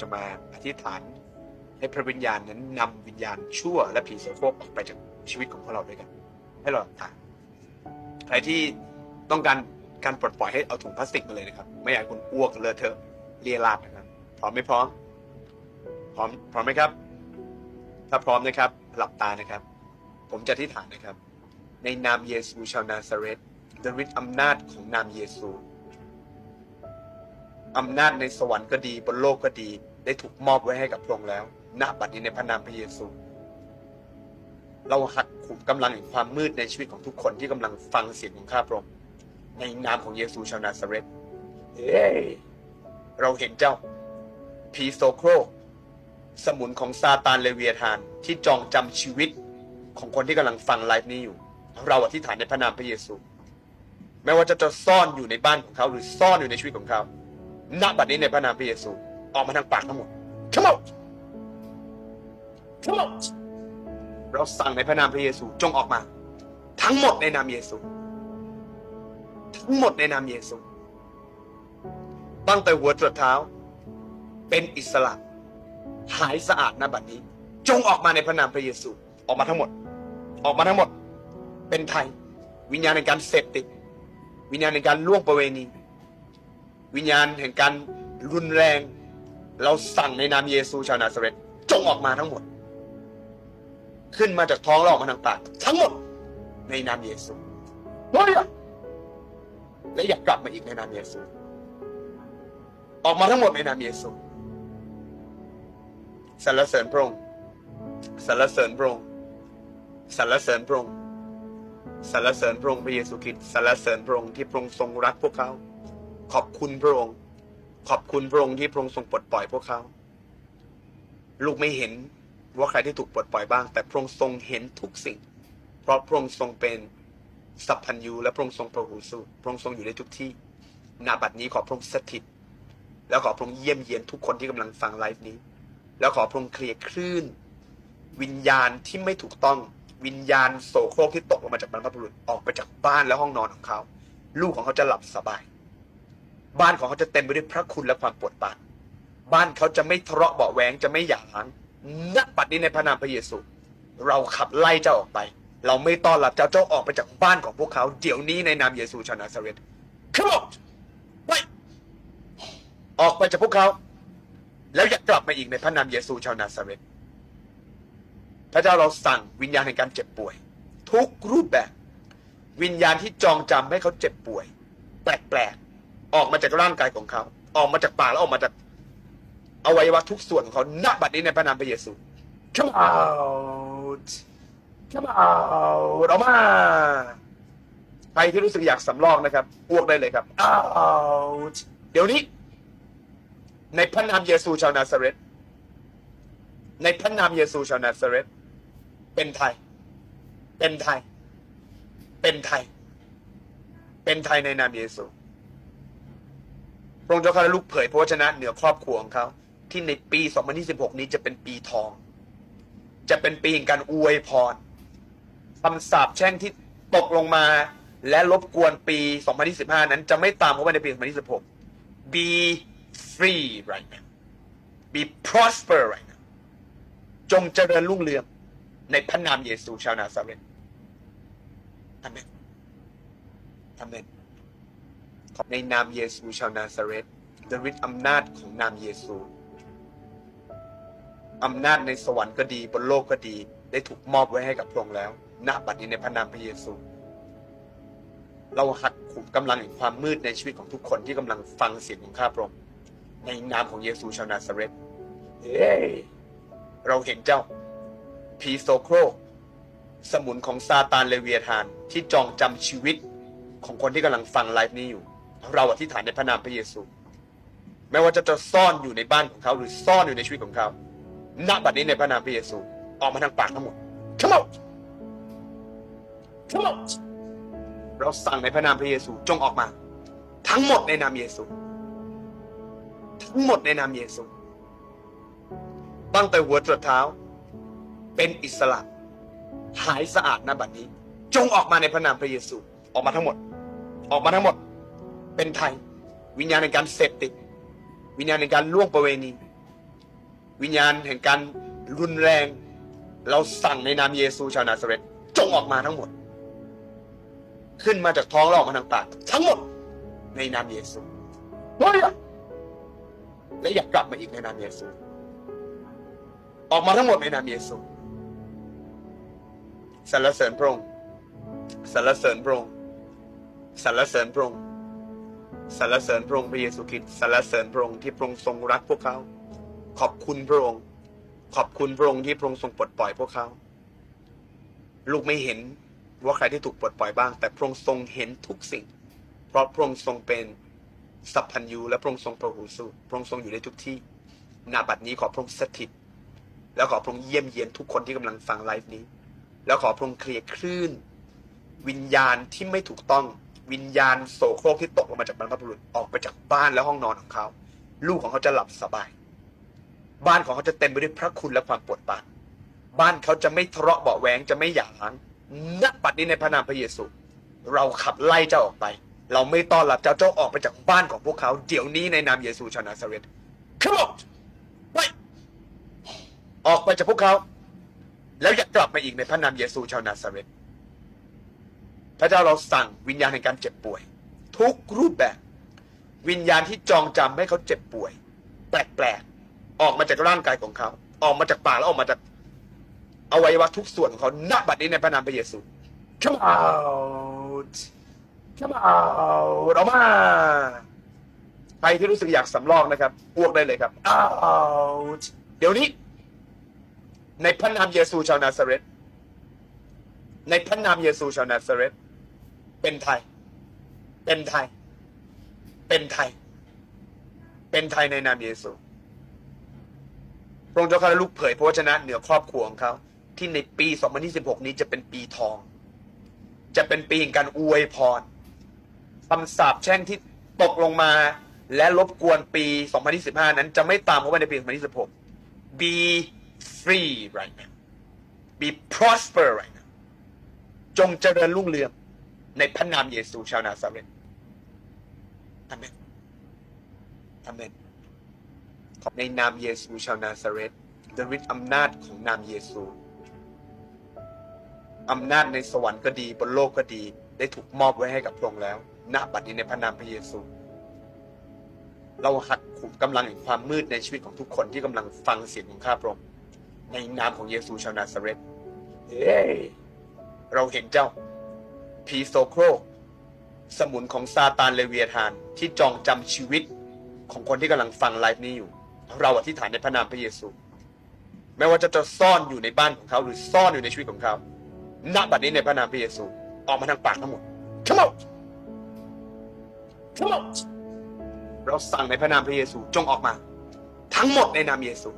จะมาอธิษฐานให้พระวิญญาณนั้นนำวิญญาณชั่วและผีโสโคกออกไปจากชีวิตของพวกเราด้วยกัน ให้เราถ่านใครที่ต้องการการปลดปล่อยให้เอาถุงพลาสติกมาเลยนะครับ ไม่อยากคุณอ้วกเลอะเทอะเลียราดนะครับพร้อมไหมพร้อมพร้อมพร้อมไหมครับ ถ้าพร้อมนะครับ หลับตานะครับ ผมจะอธิษฐานนะครับ ในนามเยซูชาวนาซาเรตดยฤทธิ์อำนาจของนามเยซูอำนาจในสวรรค์ก็ดีบนโลกก็ดี ได้ถูกมอบไว้ให้กับพระองค์แล้วณบัดนี้ในพระนามพระเยซู เราหักขุมกำลังแห่งความมืดในชีวิตของทุกคนที่กำลังฟังเสียงของข้าพระองค์ในนามของเยซูชาวนาซาเรตเฮ้เราเห็นเจ้าผีโซโครสมุนของซาตานเลเวียทานที่จองจำชีวิตของคนที่กำลังฟังไลฟ์นี้อยู่ เราอธิษฐานในพระนามพระเยซู ไม่ว่าจะจะซ่อนอยู่ในบ้านของเขา หรือซ่อนอยู่ในชีวิตของเขา ณ บัดนี้ในพระนามพระเยซู ออกมาทางปากทั้งหมด Come out Come out เราสั่งในพระนามพระเยซูจงออกมา ทั้งหมดในนามเยซู ทั้งหมดในนามเยซู ตั้งแต่หัวจรดเท้า เป็นอิสระหายสะอาดณบัดนี้ จงออกมาในพระนามพระเยซู ออกมาทั้งหมด ออกมาทั้งหมด เป็นไทย วิญญาณในการเสพติด วิญญาณในการล่วงประเวณี วิญญาณแห่งการรุนแรง เราสั่งในนามเยซูชาวนาซาเรตจงออกมาทั้งหมด ขึ้นมาจากท้องแล้วออกมาทางปากทั้งหมด ในนามเยซูเฮ้ยและอยากกลับมาอีกในนามเยซู ออกมาทั้งหมดในนามเยซูสรรเสริญพระองค์สรรเสริญพระองค์สรรเสริญพระองค์สรรเสริญพระองค์พระเยซูคริสต์สรรเสริญพระองค์ที่พระองค์ทรงรักพวกเขา ขอบคุณพระองค์ ขอบคุณพระองค์ที่พระองค์ทรงปลดปล่อยพวกเขา ลูกไม่เห็นว่าใครที่ถูกปลดปล่อยบ้าง แต่พระองค์ทรงเห็นทุกสิ่ง เพราะพระองค์ทรงเป็นสัพพัญญูและพระองค์ทรงพระหูสูตรพระองค์ทรงอยู่ในทุกที่นาบัดนี้ขอพระองค์สถิต แล้วขอพระองค์เยี่ยมเยียนทุกคนที่กำลังฟังไลฟ์นี้ แล้วขอพระองค์เคลียร์คลื่น วิญญาณที่ไม่ถูกต้องวิญญาณโสโครกที่ตกลงมาจากบรรพบุรุษออกไปจากบ้านและห้องนอนของเขา ลูกของเขาจะหลับสบาย บ้านของเขาจะเต็มไปด้วยพระคุณและความปวดปานบ้านเขาจะไม่ทะเลาะเบาะแหวงจะไม่หยาบณบัดนี้ในพระนามพระเยซู เราขับไล่เจ้าออกไป เราไม่ต้อนรับเจ้าเจ้าออกไปจากบ้านของพวกเขา เดี๋ยวนี้ในนามเยซูชาวนาซาเรต Come out ไปออกไปจากพวกเขา แล้วอย่ากลับมาอีกในพระนามเยซูชาวนาซาเรตพระเจ้าเราสั่งวิญญาณแห่งการเจ็บป่วย ทุกรูปแบบ วิญญาณที่จองจำให้เขาเจ็บป่วย แปลกๆ ออกมาจากร่างกายของเขา ออกมาจากปากแล้วออกมาจากอวัยวะทุกส่วนของเขาณบัดนี้ในพระนามพระเยซู Come out Come out ออกมาใครที่รู้สึกอยากสำรอกนะครับอ้วกได้เลยครับ out เดี๋ยวนี้ ในพระนามเยซูชาวนาซาเรตในพระนามเยซูชาวนาซาเรตเป็นไทย เป็นไทย เป็นไทย เป็นไทยในนามเยซู พระองค์เจ้าข้าและลูกเผยพระวจนะเหนือครอบครัวของเขา ที่ในปี 2026 นี้จะเป็นปีทอง จะเป็นปีแห่งการอวยพรคำสาปแช่งที่ตกลงมาและรบกวนปี 2025 นั้นจะไม่ตามเข้าไปในปี 2026 be free right now be prosper right now จงเจริญรุ่งเรืองในพระนามเยซูชาวนาซาเรตอาเมนอาเมน ในนามเยซูชาวนาซาเรตโดยฤทธิ์อำนาจของนามเยซูอำนาจในสวรรค์ก็ดีบนโลกก็ดี ได้ถูกมอบไว้ให้กับพระองค์แล้วณบัดนี้ในพระนามพระเยซู เราหักขุมกำลังแห่งความมืดในชีวิตของทุกคนที่กำลังฟังเสียงของข้าพระองค์ในนามของเยซูชาวนาซาเรตเฮ้เราเห็นเจ้าผีโซโครสมุนของซาตานเลเวียทานที่จองจำชีวิตของคนที่กำลังฟังไลฟ์นี้อยู่ เราอธิษฐานในพระนามพระเยซู ไม่ว่าจะจะซ่อนอยู่ในบ้านของเขาหรือซ่อนอยู่ในชีวิตของเขาณบัดนี้ในพระนามพระเยซู ออกมาทางปากทั้งหมด Come out Come out เราสั่งในพระนามพระเยซูจงออกมา ทั้งหมดในนามเยซู ทั้งหมดในนามเยซูตั้งแต่หัวจรดเท้า เป็นอิสระ หายสะอาดณบัดนี้ จงออกมาในพระนามพระเยซู ออกมาทั้งหมด ออกมาทั้งหมด เป็นไทย วิญญาณในการเสพติด วิญญาณในการล่วงประเวณี วิญญาณแห่งการรุนแรง เราสั่งในนามเยซูชาวนาซาเรตจงออกมาทั้งหมด ขึ้นมาจากท้องแล้วออกมาทางปากทั้งหมดในนามเยซูเฮ้ยและอย่ากลับมาอีกในนามเยซู ออกมาทั้งหมดในนามเยซูสรรเสริญพระองค์สรรเสริญพระองค์สรรเสริญพระองค์ สรรเสริญพระองค์พระเยซูคริสต์สรรเสริญพระองค์ที่พระองค์ทรงรักพวกเขา ขอบคุณพระองค์ ขอบคุณพระองค์ที่พระองค์ทรงปลดปล่อยพวกเขา ลูกไม่เห็นว่าใครที่ถูกปลดปล่อยบ้าง แต่พระองค์ทรงเห็นทุกสิ่ง เพราะพระองค์ทรงเป็นสัพพัญญูและพระองค์ทรงประหูสูพระองค์ทรงอยู่ในทุกที่นาบัดนี้ขอพระองค์สถิต แล้วขอพระองค์เยี่ยมเยียนทุกคนที่กำลังฟังไลฟ์นี้ แล้วขอพระองค์เคลียร์คลื่น วิญญาณที่ไม่ถูกต้อง วิญญาณโสโครกที่ตกลงมาจากบรรพบุรุษออกไปจากบ้านและห้องนอนของเขา ลูกของเขาจะหลับสบาย บ้านของเขาจะเต็มไปด้วยพระคุณและความโปรดปรานบ้านเขาจะไม่ทะเลาะเบาแหวงจะไม่หย่าร้างณบัดนี้ในพระนามพระเยซู เราขับไล่เจ้าออกไป เราไม่ต้อนรับเจ้าเจ้าออกไปจากบ้านของพวกเขาเดี๋ยวนี้ในนามเยซูชาวนาซาเรต Come out ไปออกไปจากพวกเขา แล้วอย่ากลับมาอีกในพระนามเยซูชาวนาซาเรต พระเจ้าเราสั่งวิญญาณในการเจ็บป่วย ทุกรูปแบบ วิญญาณที่จองจำให้เขาเจ็บป่วย แปลกๆออกมาจากร่างกายของเขา ออกมาจากปากแล้วออกมาจากอวัยวะทุกส่วนของเขาณบัดนี้ในพระนามพระเยซู Come out Come out ออกมาใครที่รู้สึกอยากสำรอกนะครับอ้วกได้เลยครับ out เดี๋ยวนี้ ในพระนามเยซูชาวนาซาเรตในพระนามเยซูชาวนาซาเรต เป็นไทย เป็นไทย เป็นไทย เป็นไทยในนามเยซูพระองค์เจ้าข้าและลูกเผยพระวจนะเหนือครอบครัวของเขาที่ในปี 2026 นี้จะเป็นปีทอง จะเป็นปีแห่งการอวยพรคำสาปแช่งที่ตกลงมาและรบกวนปี 2025 นั้นจะไม่ตามเข้าไปในปี 2026 be free right now be prosper right now จงเจริญรุ่งเรือง ในพระนามเยซูชาวนาซาเรตอาเมนอาเมนขอบในนามเยซูชาวนาซาเรตดฤทธิ์อำนาจของนามเยซูอำนาจในสวรรค์ก็ดี บนโลกก็ดี ได้ถูกมอบไว้ให้กับพระองค์แล้วณบัดนี้ในพระนามพระเยซู เราหักขุมกำลังแห่งความมืดในชีวิตของทุกคนที่กำลังฟังเสียงของข้าพระองค์ในนามของเยซูชาวนาซาเรตเฮ้เราเห็นเจ้า ผีโซโครก สมุนของซาตานเลเวียทาน ที่จองจำชีวิตของคนที่กำลังฟังไลฟ์นี้อยู่ เราอธิษฐานในพระนามพระเยซู ไม่ว่าจะจะซ่อนอยู่ในบ้านของเขาหรือซ่อนอยู่ในชีวิตของเขาณบัดนี้ในพระนามพระเยซู ออกมาทางปากทั้งหมด Come out Come out เราสั่งในพระนามพระเยซูจงออกมา ทั้งหมดในนามเยซู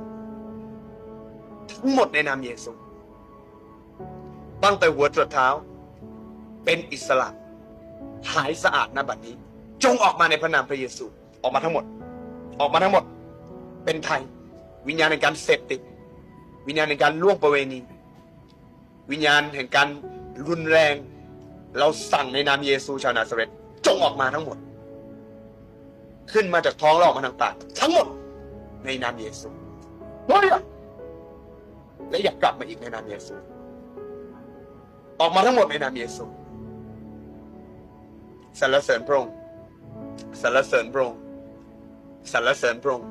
ทั้งหมดในนามเยซู ตั้งแต่หัวจรดเท้า เป็นอิสระ หายสะอาดณบัดนี้ จงออกมาในพระนามพระเยซู ออกมาทั้งหมด ออกมาทั้งหมด เป็นไทย วิญญาณในการเสพติด วิญญาณในการล่วงประเวณี วิญญาณแห่งการรุนแรง เราสั่งในนามเยซูชาวนาซาเรตจงออกมาทั้งหมด ขึ้นมาจากท้องแล้วออกมาทางปากทั้งหมด ในนามเยซูเฮ้ยและอย่ากลับมาอีกในนามเยซูออกมาทั้งหมดในนามเยซู สรรเสริญพระองค์สรรเสริญพระองค์สรรเสริญพระองค์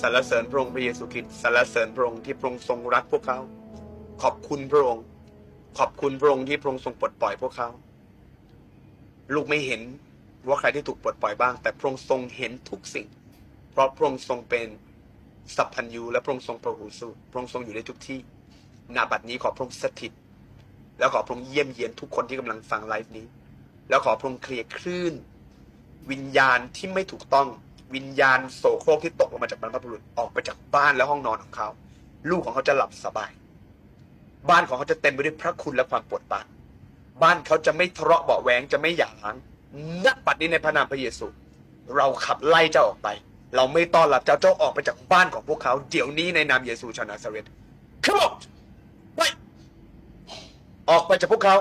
สรรเสริญพระองค์พระเยซูคริสต์สรรเสริญพระองค์ที่พระองค์ทรงรักพวกเขา ขอบคุณพระองค์ ขอบคุณพระองค์ที่พระองค์ทรงปลดปล่อยพวกเขา ลูกไม่เห็นว่าใครที่ถูกปลดปล่อยบ้าง แต่พระองค์ทรงเห็นทุกสิ่ง เพราะพระองค์ทรงเป็นสัพพัญญูและพระองค์ทรงประหูสูพระองค์ทรงอยู่ในทุกที่นาบัดนี้ขอพระองค์สถิต แล้วขอพระองค์เยี่ยมเยียนทุกคนที่กำลังฟังไลฟ์นี้ แล้วขอพระองค์เคลียร์คลื่น วิญญาณที่ไม่ถูกต้องวิญญาณโสโครกที่ตกลงมาจากบรรพบุรุษออกไปจากบ้านและห้องนอนของเขา ลูกของเขาจะหลับสบาย บ้านของเขาจะเต็มไปด้วยพระคุณและความโปรดปรานบ้านเขาจะไม่ทะเลาะเบาแหวงจะไม่หย่าร้างณบัดนี้ในพระนามพระเยซู เราขับไล่เจ้าออกไป เราไม่ต้อนรับเจ้าเจ้าออกไปจากบ้านของพวกเขาเดี๋ยวนี้ในนามเยซูชาวนาซาเรต Come out ไปออกไปจากพวกเขา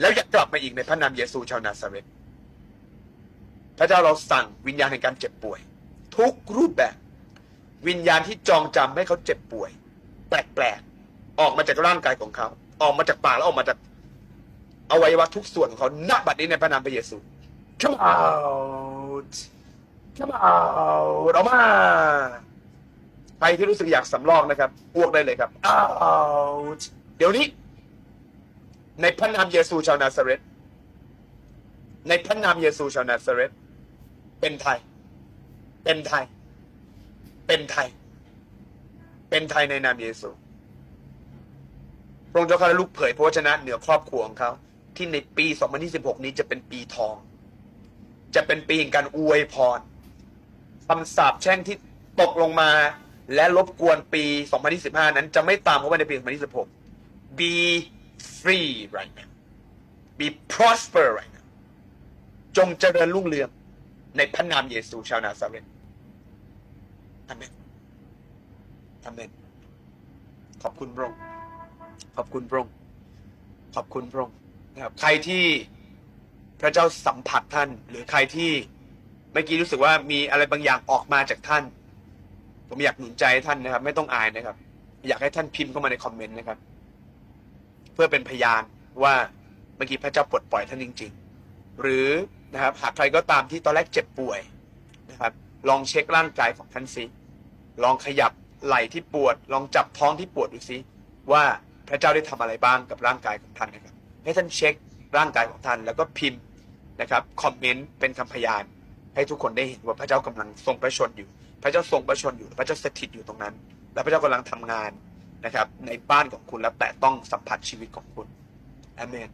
แล้วอย่ากลับมาอีกในพระนามเยซูชาวนาซาเรตพระเจ้าเราสั่งวิญญาณในการเจ็บป่วย ทุกรูปแบบ วิญญาณที่จองจำให้เขาเจ็บป่วย แปลกๆออกมาจากร่างกายของเขา ออกมาจากปากแล้วออกมาจากอวัยวะทุกส่วนของเขาณบัดนี้ในพระนามพระเยซู come out come out ออกมาใครที่รู้สึกอยากสำรอกนะครับอ้วกได้เลยครับ out เดี๋ยวนี้ ในพระนามเยซูชาวนาซาเรตในพระนามเยซูชาวนาซาเรตเป็นไทย เป็นไทย เป็นไทย เป็นไทยในนามเยซู พระองค์เจ้าข้าละลูกเผยพระวจนะเหนือครอบครัวของเขา ที่ในปี 2026 นี้จะเป็นปีทอง จะเป็นปีแห่งการอวยพรคำสาปแช่งที่ตกลงมาและรบกวนปี 2025 นั้นจะไม่ตามเข้าไปในปี 2026 be free right now be prosper right now จงเจริญรุ่งเรืองในพระนามเยซูชาวนาซาเรตอาเมนอาเมนขอบคุณพระองค์ขอบคุณพระองค์ขอบคุณพระองค์นะครับใครที่พระเจ้าสัมผัสท่าน หรือใครที่เมื่อกี้รู้สึกว่ามีอะไรบางอย่างออกมาจากท่าน ผมอยากหนุนใจท่านนะครับ ไม่ต้องอายนะครับ อยากให้ท่านพิมพ์เข้ามาในคอมเมนต์นะครับ พื่อเป็นพยานว่าเมื่อกี้พระเจ้าปลดปล่อยท่านจริง ๆ หรือนะครับหากใครก็ตามที่ตอนแรกเจ็บป่วยนะครับลองเช็คร่างกายของท่านสิลองขยับไหล่ที่ปวด ลองจับท้องที่ปวดดูสิว่าพระเจ้าได้ทำอะไรบ้างกับร่างกายของท่านนะครับ ให้ท่านเช็คร่างกายของท่านแล้วก็พิมพ์นะครับคอมเมนต์เป็นคำพยาน ให้ทุกคนได้เห็นว่าพระเจ้ากำลังทรงพระชนอยู่ พระเจ้าทรงพระชนอยู่ พระเจ้าสถิตอยู่ตรงนั้น และพระเจ้ากำลังทำงาน นะครับ ในบ้านของคุณและแตะต้องสัมผัสชีวิตของคุณอเมน